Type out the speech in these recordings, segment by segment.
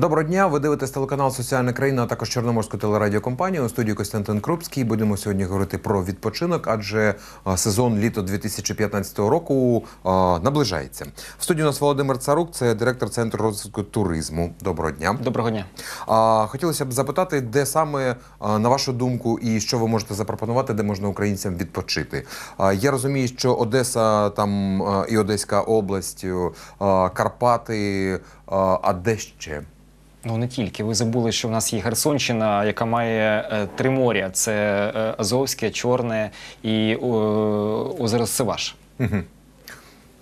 Доброго дня. Ви дивитесь телеканал Соціальна країна, а також Чорноморську телерадіокомпанію. У студії Костянтин Крупський. Будемо сьогодні говорити про відпочинок, адже сезон літо 2015 року наближається. В студії у нас Володимир Царук, це директор центру розвитку туризму. Доброго дня. Доброго дня. Хотілося б запитати, де саме на вашу думку, і що ви можете запропонувати, де можна українцям відпочити. Я розумію, що Одеса там і Одеська область, Карпати, а де ще? Ну не тільки. Ви забули, що в нас є Херсонщина, яка має е, три моря: це е, Азовське, Чорне і е, озеро Сиваш.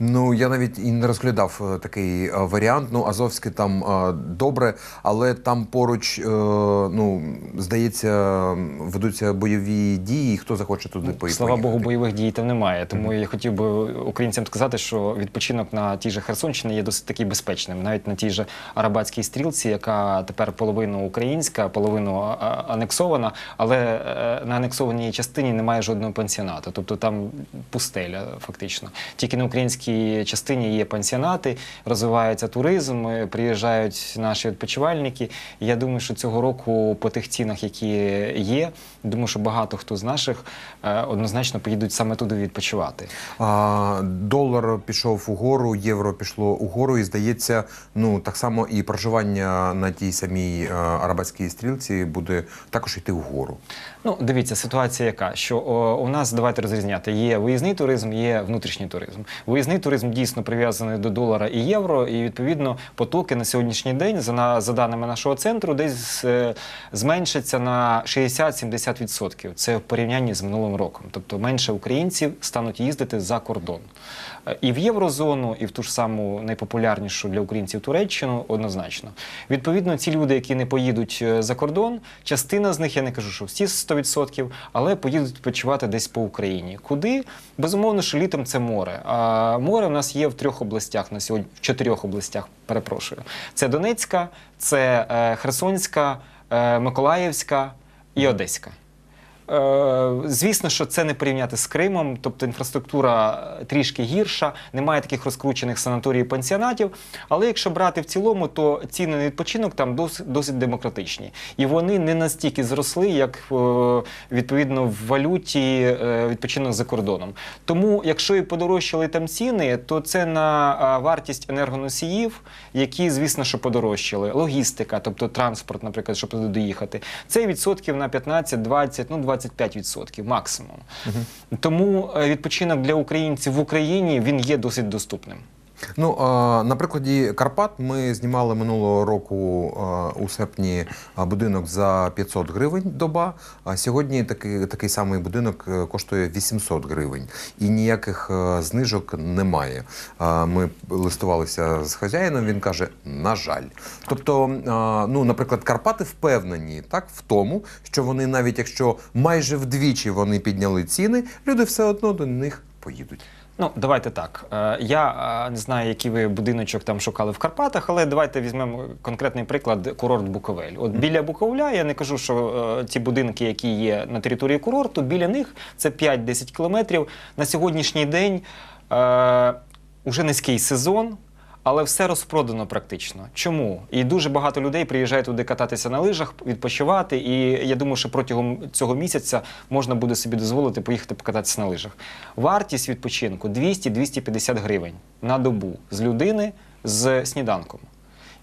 Ну я навіть і не розглядав е, такий е, варіант. Ну, Азовське там е, добре, але там поруч, ну здається, ведуться бойові дії. Хто захоче туди поїхати? Слава Богу, бойових дій там немає. Тому я хотів би українцям сказати, що відпочинок на тій же Херсонщині є досить таки безпечним. Навіть на тій же Арабатській стрілці, яка тепер половину українська, половину анексована, але на анексованій частині немає жодного пансіонату. Тобто там пустеля, фактично. Тільки на українській частині є пансіонати, розвивається туризм, е, приїжджають наші відпочивальники. Я думаю, що цього року по тих цінах, які є, думаю, що багато хто з наших е, однозначно поїдуть саме туди відпочивати. А, долар пішов угору, євро пішло угору, і здається, ну так само і проживання на тій самій е, арабатській стрілці буде також йти вгору. Ну, дивіться, ситуація яка, що о, у нас давайте розрізняти. Є виїзний туризм, є внутрішній туризм. Виїзний туризм дійсно прив'язаний до долара і євро, і відповідно потоки на сьогоднішній день, за, за даними нашого центру, десь е, зменшаться на 60-70%. Це в порівнянні з минулим роком. Тобто менше українців стануть їздити за кордон. Е, І в єврозону, і в ту ж саму найпопулярнішу для українців Туреччину однозначно. Відповідно, ці люди, які не поїдуть е, за кордон, частина з них, я не кажу, що всі 100%, але поїдуть відпочивати десь по Україні. Куди? Безумовно, що літом це море. А море в нас є в трьох областях на сьогодні, в чотирьох областях, перепрошую. Це Донецька, це е, Херсонська, е, Миколаївська і Одеська. Е, Звісно, що це не порівняти з Кримом, тобто інфраструктура трішки гірша, немає таких розкручених санаторій і пансіонатів. Але якщо брати в цілому, то ціни на відпочинок там досить, досить демократичні. І вони не настільки зросли, як е, відповідно в валюті е, відпочинок за кордоном. Тому, якщо і подорожчали там ціни, то це на е, вартість енергоносіїв, які, звісно, що подорожчали. Логістика, тобто транспорт, наприклад, щоб туди доїхати. Це відсотків на 15, 20, ну 25% максимум. Тому е, відпочинок для українців в Україні він є досить доступним. Ну на прикладі Карпат ми знімали минулого року у серпні будинок за 500 гривень доба. А сьогодні такий, такий самий будинок е, коштує 800 гривень, і ніяких е, знижок немає. Ми листувалися з хазяїном. Він каже: на жаль. Тобто, ну, наприклад, Карпати впевнені так в тому, що вони навіть якщо майже вдвічі вони підняли ціни, люди все одно до них поїдуть. Ну, давайте так. Е, Я е, не знаю, який ви будиночок там шукали в Карпатах, але давайте візьмемо конкретний приклад курорт Буковель. От біля Буковля я не кажу, що е, ті будинки, які є на території курорту, біля них це 5-10 кілометрів. На сьогоднішній день е, уже низький сезон. Але все розпродано практично. Чому? І дуже багато людей приїжджають туди кататися на лижах, відпочивати. І я думаю, що протягом цього місяця можна буде собі дозволити поїхати покататися на лижах. Вартість відпочинку 200-250 гривень на добу з людини з сніданком.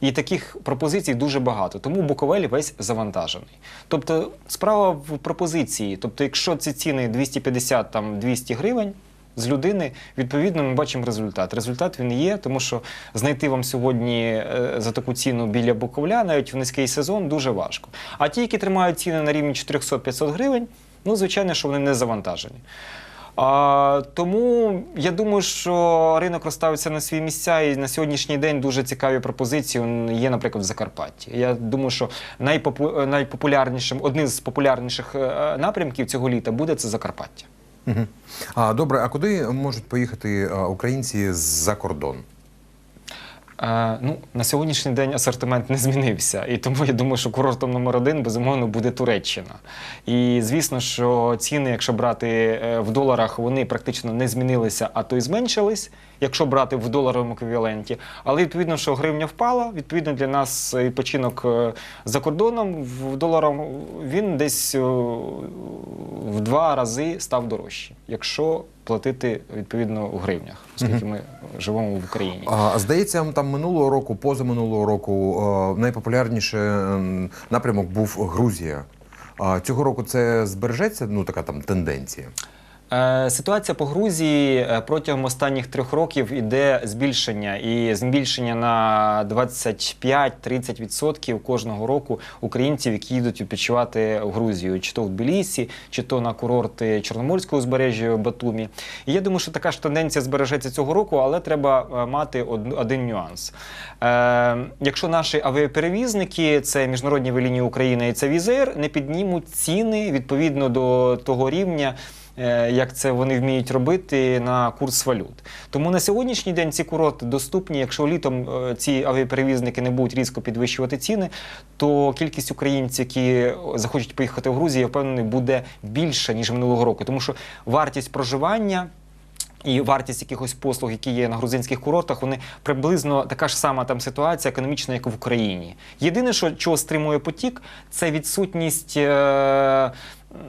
І таких пропозицій дуже багато, тому Буковель весь завантажений. Тобто справа в пропозиції. Тобто, якщо ці ціни 250 там 200 гривень з людини, відповідно, ми бачимо результат. Результат він є, тому що знайти вам сьогодні е, за таку ціну біля Буковля, навіть в низький сезон, дуже важко. А ті, які тримають ціни на рівні 400-500 гривень, ну звичайно, що вони не завантажені. А, тому я думаю, що ринок розставиться на свої місця, і на сьогоднішній день дуже цікаві пропозиції є, наприклад, в Закарпатті. Я думаю, що найпопу- найпопулярнішим, одним з популярніших е, напрямків цього літа буде це Закарпаття. А добре, а куди можуть поїхати українці за кордон? Е, ну, на сьогоднішній день асортимент не змінився. І тому я думаю, що курортом номер один безумовно буде Туреччина. І звісно, що ціни, якщо брати е, в доларах, вони практично не змінилися, а то й зменшились, якщо брати в доларовому еквіваленті. Але відповідно, що гривня впала, відповідно для нас відпочинок е, за кордоном в доларом він десь е, в два рази став дорожче, якщо платити відповідно у гривнях, оскільки ми живемо в Україні. А, здається, там минулого року, позаминулого року, е, найпопулярніший ем, напрямок був Грузія. А цього року це збережеться, ну така там тенденція. Е, Ситуація по Грузії е, протягом останніх трьох років іде збільшення, і збільшення на 25-30% кожного року українців, які їдуть відпочивати в Грузію, чи то в Тбілісі, чи то на курорти Чорноморського узбережжя Батумі. І я думаю, що така ж тенденція збережеться цього року, але треба е, мати од- один нюанс. Якщо наші авіаперевізники, це міжнародні авіалінії України і це Візер, не піднімуть ціни відповідно до того рівня як це вони вміють робити на курс валют. Тому на сьогоднішній день ці курорти доступні. Якщо літом е, ці авіаперевізники не будуть різко підвищувати ціни, то кількість українців, які захочуть поїхати в Грузію, я впевнений, буде більша ніж минулого року, тому що вартість проживання. І вартість якихось послуг, які є на грузинських курортах, вони приблизно така ж сама там ситуація економічна, як в Україні. Єдине, що чого стримує потік, це відсутність е-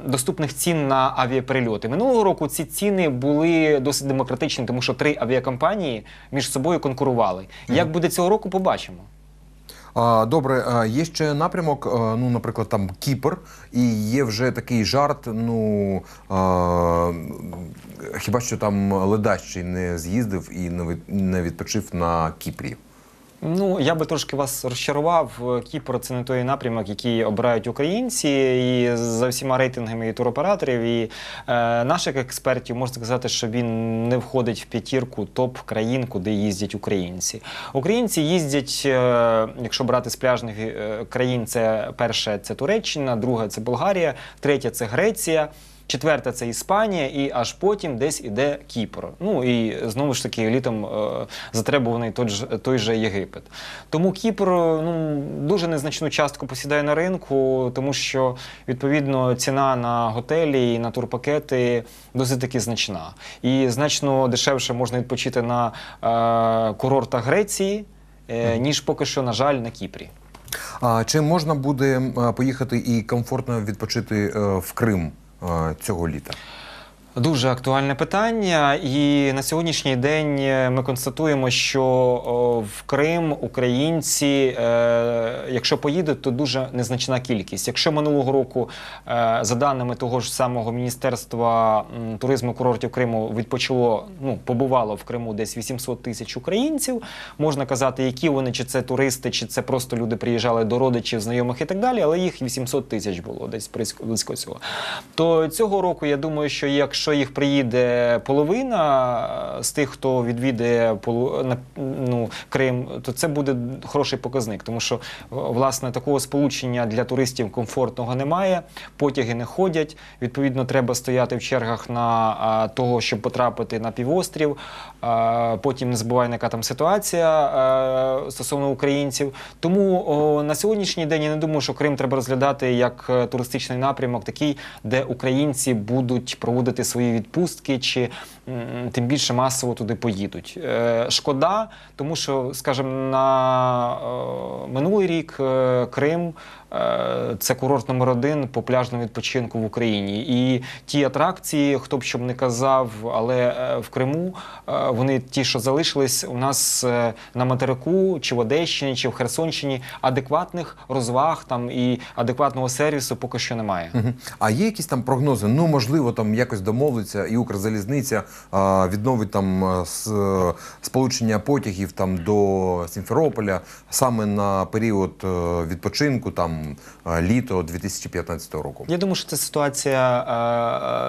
доступних цін на авіаперельоти. Минулого року ці ціни були досить демократичні, тому що три авіакомпанії між собою конкурували. Як буде цього року, побачимо. Добре, є ще напрямок, ну, наприклад, там Кіпр, і є вже такий жарт. Ну хіба що там ледащий не з'їздив і не відпочив на Кіпрі. Ну, я би трошки вас розчарував. Кіпр це не той напрямок, який обирають українці, і за всіма рейтингами і туроператорів, і е, наших експертів можна сказати, що він не входить в п'ятірку топ країн, куди їздять українці. Українці їздять, е, якщо брати з пляжних е, країн, це перше це Туреччина, друге це Болгарія, третє це Греція. Четверта це Іспанія, і аж потім десь іде Кіпр. Ну і знову ж таки літом е, затребуваний той же, той же Єгипет. Тому Кіпр ну, дуже незначну частку посідає на ринку, тому що відповідно ціна на готелі і на турпакети досить таки значна. І значно дешевше можна відпочити на е, курортах Греції, е, ніж поки що, на жаль, на Кіпрі. А чи можна буде поїхати і комфортно відпочити е, в Крим е, цього літа? Дуже актуальне питання, і на сьогоднішній день е, ми констатуємо, що в Крим українці, е, якщо поїдуть, то дуже незначна кількість. Якщо минулого року, е, за даними того ж самого міністерства туризму курортів Криму, відпочило, ну побувало в Криму десь 800 тисяч українців. Можна казати, які вони, чи це туристи, чи це просто люди приїжджали до родичів, знайомих і так далі, але їх 800 тисяч було десь близько, цього. То цього року я думаю, що якщо їх приїде половина з тих, хто відвідає ну, Крим, то це буде хороший показник, тому що власне такого сполучення для туристів комфортного немає. Потяги не ходять. Відповідно, треба стояти в чергах на того, щоб потрапити на півострів. Потім не забувай, яка там ситуація стосовно українців. Тому на сьогоднішній день я не думаю, що Крим треба розглядати як е, туристичний напрямок, такий, де українці будуть проводити свої відпустки, чи тим більше масово туди поїдуть. Е, шкода, тому що, скажімо, на е, минулий рік е, Крим. Е, Це курорт номер один по пляжному відпочинку в Україні. І ті атракції, хто б щоб не казав, але е, в Криму е, вони ті, що залишились у нас на материку, чи в Одещині, чи в Херсонщині, адекватних розваг там і адекватного сервісу поки що немає. А є якісь там прогнози? Ну, можливо, там якось домовиться, і Укрзалізниця відновить там сполучення потягів там до Сімферополя саме на період відпочинку, там там е, літо 2015 року? Я думаю, що це ситуація,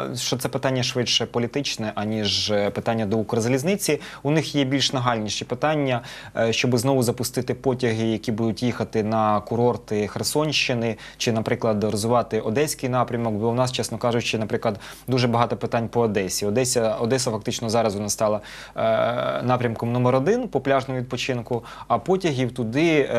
е, е, що це питання швидше політичне, аніж питання до Укрзалізниці. У них є більш нагальніші питання, щоб знову запустити потяги, які будуть їхати на курорти Херсонщини, чи, наприклад, розвивати одеський напрямок. Бо у нас, чесно кажучи, наприклад, дуже багато питань по Одесі. Одеся, Одеса фактично зараз вона стала напрямком номер один по пляжному відпочинку, а потягів туди,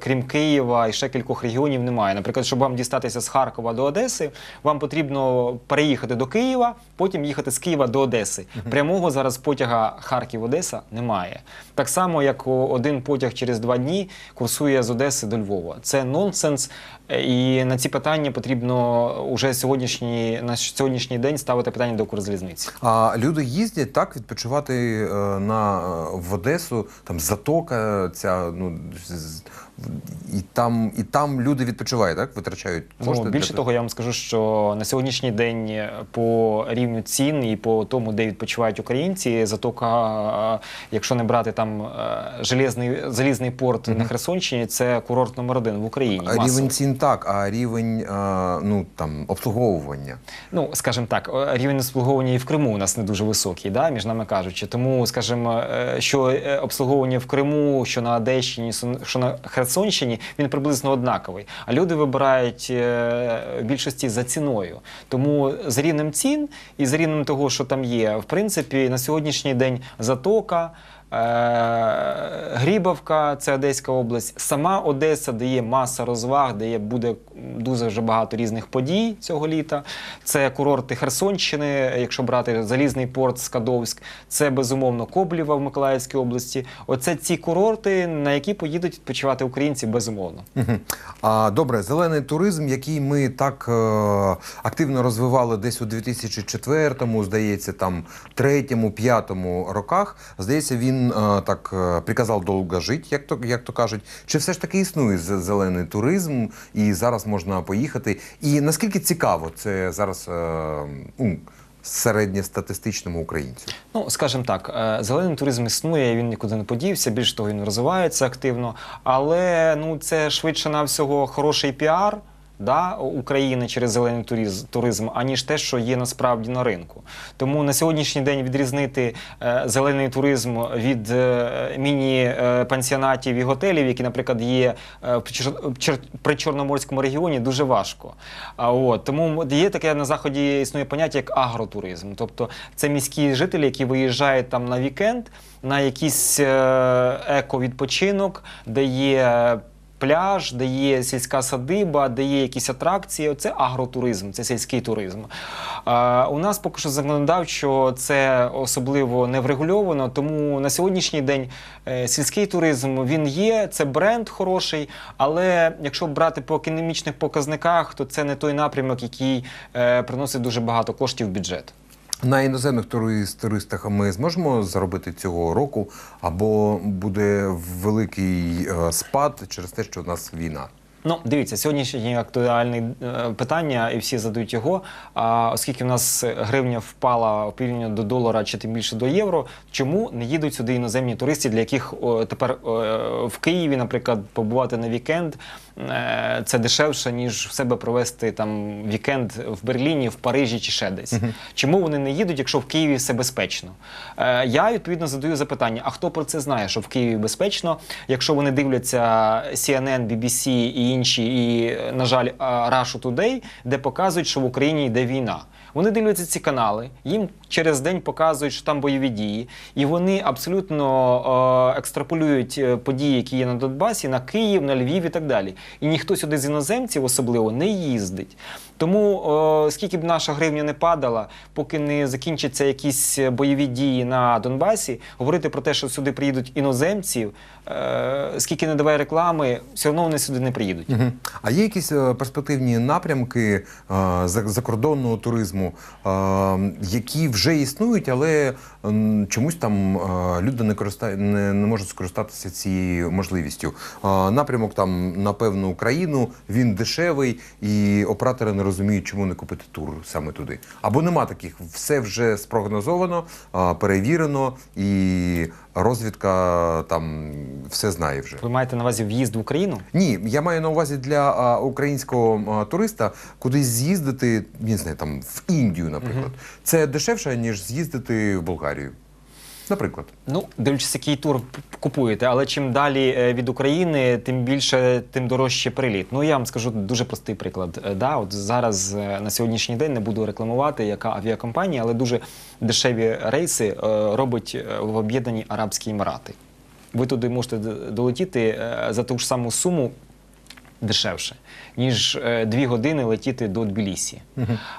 крім Києва і ще кількох регіонів, немає. Наприклад, щоб вам дістатися з Харкова до Одеси, вам потрібно переїхати до Києва, потім їхати з Києва до Одеси. Прямого зараз потяга Харків-Одеса немає. Так само, як один потяг через два дні курсує з Одеси до Львова. Це нонсенс. Е, І на ці питання потрібно уже сьогоднішній на сьогоднішній день ставити питання до Укрзалізниці. А люди їздять так відпочивати е, на е, в Одесу, там затока ця ну і там, і там люди відпочивають, так витрачають кошти. Ну, більше для того, я вам скажу, що на сьогоднішній день по рівню цін і по тому, де відпочивають українці, затока, якщо не брати там железний залізний порт на Херсонщині, це курорт номер один в Україні. А рівень цін так, а рівень е, ну там обслуговування. Ну, скажімо так, рівень обслуговування і в Криму у нас не дуже високий, да, між нами кажучи. Тому, скажімо, е, що е, обслуговування в Криму, що на Одещині, що на Херсонщині, він приблизно однаковий. А люди вибирають в більшості за ціною. Тому за рівнем цін і за рівнем того, що там є, в принципі, на сьогоднішній день затока. Е, Грібовка, це Одеська область. Сама Одеса, де є маса розваг, де є буде дуже багато різних подій цього літа. Це курорти Херсонщини, якщо брати Залізний порт, Скадовськ, це безумовно Коблєва в Миколаївській області. Оце ці курорти, на які поїдуть відпочивати українці, безумовно. А добре, зелений туризм, який ми так е, активно розвивали десь у 2004-му, здається, там третьому, п'ятому роках. Здається, він е, так е, приказав довго жити, як то як то кажуть. Чи все ж таки існує зелений туризм, і зараз можна поїхати? І наскільки цікаво це зараз е, ну, середньостатистичному українцю? Ну, скажімо так, зелений туризм існує, він нікуди не подівся. Більш того, він розвивається активно. Але ну це швидше навсього хороший піар. Да, України через зелений туризм, туризм, аніж те, що є насправді на ринку. Тому на сьогоднішній день відрізнити е, зелений туризм від е, міні-пансіонатів і готелів, які, наприклад, є е, при Чорноморському регіоні, дуже важко. А от тому є таке на заході існує поняття як агротуризм. Тобто це міські жителі, які виїжджають там на вікенд, на якийсь е, еко-відпочинок, де є. Пляж, де є сільська садиба, де є якісь атракції, це агротуризм, це сільський туризм. У нас поки що законодавчо це особливо не врегульовано, тому на сьогоднішній день е, сільський туризм він є, це бренд хороший, але якщо брати по економічних показниках, то це не той напрямок, який е, приносить дуже багато коштів в бюджет. На іноземних турист, туристах ми зможемо заробити цього року, або буде великий е, спад через те, що у нас війна. Ну, дивіться, сьогоднішнє актуальне е, питання, і всі задають його. А оскільки в нас гривня впала в порівняння до долара чи тим більше до євро, чому не їдуть сюди іноземні туристи, для яких о, тепер е, в Києві, наприклад, побувати на вікенд е, це дешевше, ніж в себе провести там вікенд в Берліні, в Парижі чи ще десь. Чому вони не їдуть, якщо в Києві все безпечно? Е, я відповідно задаю запитання: а хто про це знає, що в Києві безпечно? Якщо вони дивляться CNN, BBC і інші, і, на жаль, е, Russia Today, де показують, що в Україні йде війна. Вони дивляться ці канали, їм через день показують, що там бойові дії, і вони абсолютно е, екстраполюють е, події, які є на Донбасі, на Київ, на Львів і так далі. І ніхто сюди з іноземців особливо не їздить. Тому е, скільки б наша гривня не падала, поки не закінчаться якісь бойові дії на Донбасі, говорити про те, що сюди приїдуть іноземці, е, скільки не давай реклами, все одно вони сюди не приїдуть. Мгм. А є якісь е, перспективні напрямки е, закордонного туризму е, які вже існують, але чомусь там е, люди не користа... не, не можуть скористатися цією можливістю. Е, напрямок там на певну країну він дешевий, і оператори не розуміють, чому не купити тур саме туди. Або нема таких, все вже спрогнозовано, е, перевірено, і розвідка там все знає вже. Ви маєте на увазі в'їзд в Україну? Ні, я маю на увазі для а, українського а, туриста кудись з'їздити, не знаю, там в Індію, наприклад. Це дешевше, ніж з'їздити в Болгарію. Наприклад. Ну, дивлячись, який тур купуєте, але чим далі е, від України, тим більше, тим дорожче приліт. Ну я вам скажу дуже простий приклад. Е, Да, от зараз е, на сьогоднішній день не буду рекламувати, яка авіакомпанія, але дуже дешеві рейси робить в Об'єднані Арабські Емірати. Ви туди можете долетіти за ту ж саму суму дешевше, ніж е, дві години летіти до Тбілісі.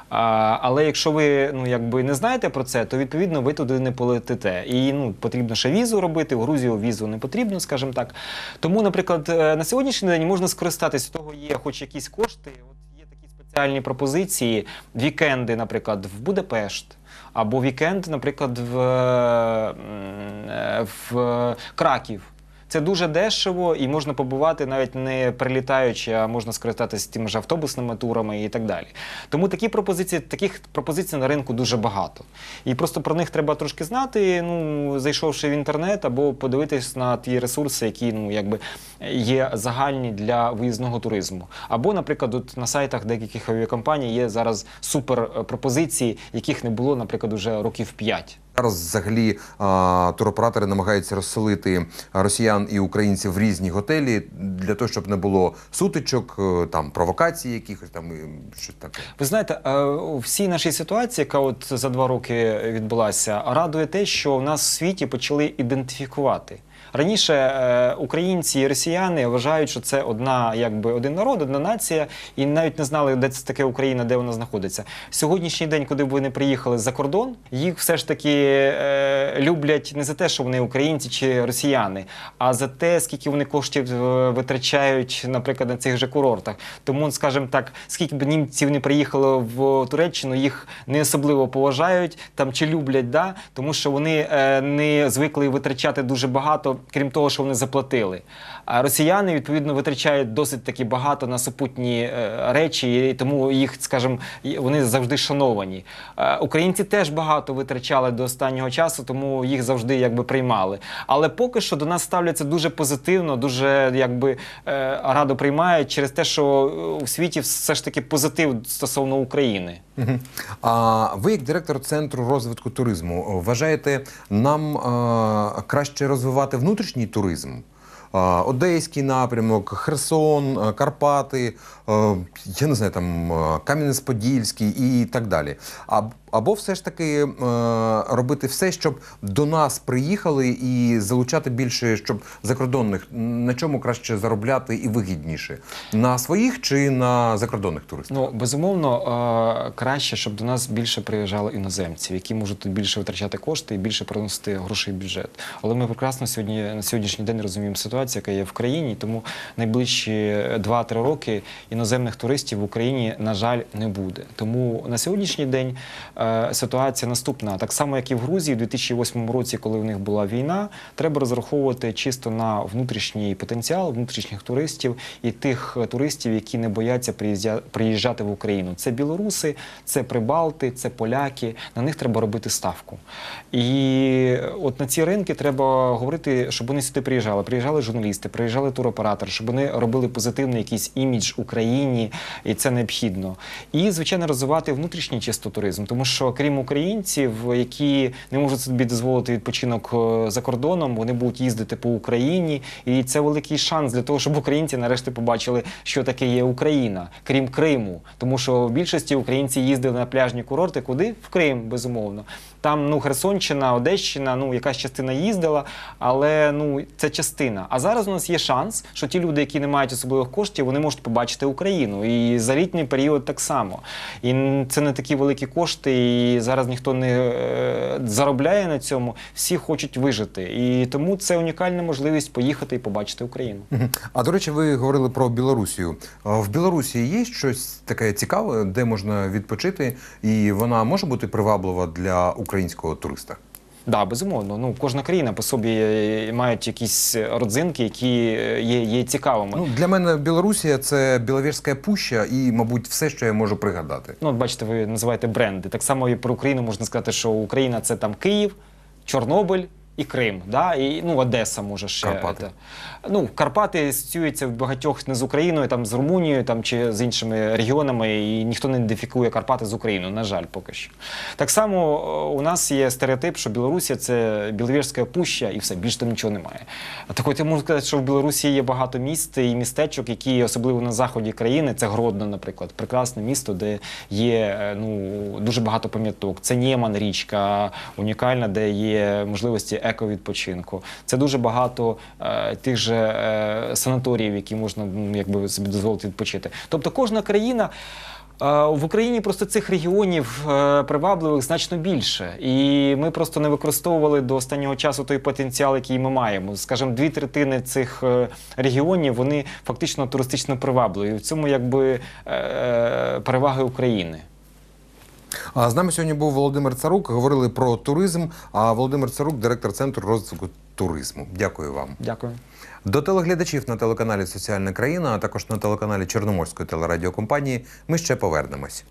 А, але якщо ви ну, якби не знаєте про це, то відповідно ви туди не полетите. І ну, потрібно ще візу робити, в Грузію візу не потрібно, скажімо так. Тому, наприклад, е, на сьогоднішній день можна скористатися, того є хоч якісь кошти. От є такі спеціальні пропозиції, вікенди, наприклад, в Будапешт. Або вікенд, наприклад, в, е, в Краків. Це дуже дешево і можна побувати навіть не прилітаючи, а можна скористатися тими ж автобусними турами і так далі. Тому такі пропозиції, таких пропозицій на ринку дуже багато. І просто про них треба трошки знати, ну, зайшовши в інтернет, або подивитись на ті ресурси, які ну, якби є загальні для виїзного туризму. Або, наприклад, от на сайтах деяких авіакомпаній є зараз супер е, пропозиції, яких не було, наприклад, уже років 5. Зараз взагалі туроператори намагаються розселити росіян і українців в різні готелі для того, щоб не було сутичок, е, там провокацій, якихось там щось таке. Ви знаєте, е, у всій нашій ситуації, яка от за два роки відбулася, радує те, що в нас в світі почали ідентифікувати. Раніше е, українці і росіяни вважають, що це одна, якби один народ, одна нація, і навіть не знали, де це таке Україна, де вона знаходиться. Сьогоднішній день, куди б вони приїхали за кордон, їх все ж таки е, люблять не за те, що вони українці чи росіяни, а за те, скільки вони коштів е, витрачають, наприклад, на цих же курортах. Тому, скажімо так, скільки б німців не приїхало в Туреччину, їх не особливо поважають там чи люблять, да? тому що вони е, не звикли витрачати дуже багато, крім того, що вони заплатили. А росіяни відповідно витрачають досить таки багато на супутні е, речі, і тому їх, скажімо, вони завжди шановані. Е, українці теж багато витрачали до останнього часу, тому їх завжди якби приймали. Але поки що до нас ставляться дуже позитивно, дуже якби е, радо приймають через те, що у світі все ж таки позитив стосовно України. А ви, як директор центру розвитку туризму, вважаєте, нам краще розвивати внутрішній туризм? Одеський напрямок, Херсон, Карпати, я не знаю, там Кам'янець-Подільський і так далі. А, або все ж таки е, робити все, щоб до нас приїхали і залучати більше, щоб закордонних на чому краще заробляти і вигідніше? На своїх чи на закордонних туристів? Ну безумовно е, краще, щоб до нас більше приїжджало іноземців, які можуть тут більше витрачати кошти і більше приносити грошей в бюджет. Але ми прекрасно сьогодні на сьогоднішній день розуміємо ситуацію, яка є в країні. Тому найближчі 2-3 роки іноземних туристів в Україні на жаль не буде. Тому на сьогоднішній день е, ситуація наступна. Так само, як і в Грузії, у 2008 році, коли в них була війна, треба розраховувати чисто на внутрішній потенціал внутрішніх туристів і тих е, туристів, які не бояться приїжджати в Україну. Це білоруси, це прибалти, це поляки. На них треба робити ставку. І от на ці ринки треба говорити, щоб вони сюди приїжджали. Приїжджали журналісти, приїжджали туроператори, щоб вони робили позитивний якийсь імідж Україні, і це необхідно. І звичайно розвивати внутрішній чисто туризм, тому що крім українців, які не можуть собі дозволити відпочинок е, за кордоном, вони будуть їздити по Україні, і це великий шанс для того, щоб українці нарешті побачили, що таке є Україна, крім Криму. Тому що в більшості українці їздили на пляжні курорти, куди в Крим, безумовно. Там ну Херсонщина, Одещина, ну якась частина їздила, але ну це частина. А зараз у нас є шанс, що ті люди, які не мають особливих коштів, вони можуть побачити Україну. І за літній період так само. І це не такі великі кошти, і зараз ніхто не е, заробляє на цьому. Всі хочуть вижити. І тому це унікальна можливість поїхати і побачити Україну. А до речі, ви говорили про Білорусію. В Білорусі є щось таке цікаве, де можна відпочити, і вона може бути приваблива для українського туриста. Да, безумовно. Ну кожна країна по собі е, мають якісь родзинки, які е, є, є цікавими. Ну для мене Білорусія це Біловірська пуща і, мабуть, все, що я можу пригадати. Ну, от бачите, ви називаєте бренди. Так само і про Україну можна сказати, що Україна це там Київ, Чорнобиль. І Крим, да? і ну Одеса може ще Карпати. Та. Ну Карпати асоціюються в багатьох не з Україною, там з Румунією, там чи з іншими регіонами, і ніхто не ідентифікує Карпати з Україною. На жаль, поки що. Так само у нас є стереотип, що Білорусія це Біловірська пуща, і все більше там нічого немає. Так от я можу сказати, що в Білорусі є багато міст і містечок, які особливо на заході країни, це Гродно, наприклад, прекрасне місто, де є е, ну дуже багато пам'яток. Це Нєман річка унікальна, де є можливості ековідпочинку. Це дуже багато е, тих же е, санаторіїв, які можна ну, якби собі дозволити відпочити. Тобто кожна країна. е, В Україні просто цих регіонів е, привабливих значно більше, і ми просто не використовували до останнього часу той потенціал, який ми маємо. Скажімо, дві третини цих е, регіонів вони фактично туристично привабливі. В цьому якби переваги України. А з нами сьогодні був Володимир Царук. Говорили про туризм. А Володимир Царук, директор центру розвитку туризму. Дякую вам. Дякую. До телеглядачів на телеканалі Соціальна країна, а також на телеканалі Чорноморської телерадіокомпанії. Ми ще повернемось.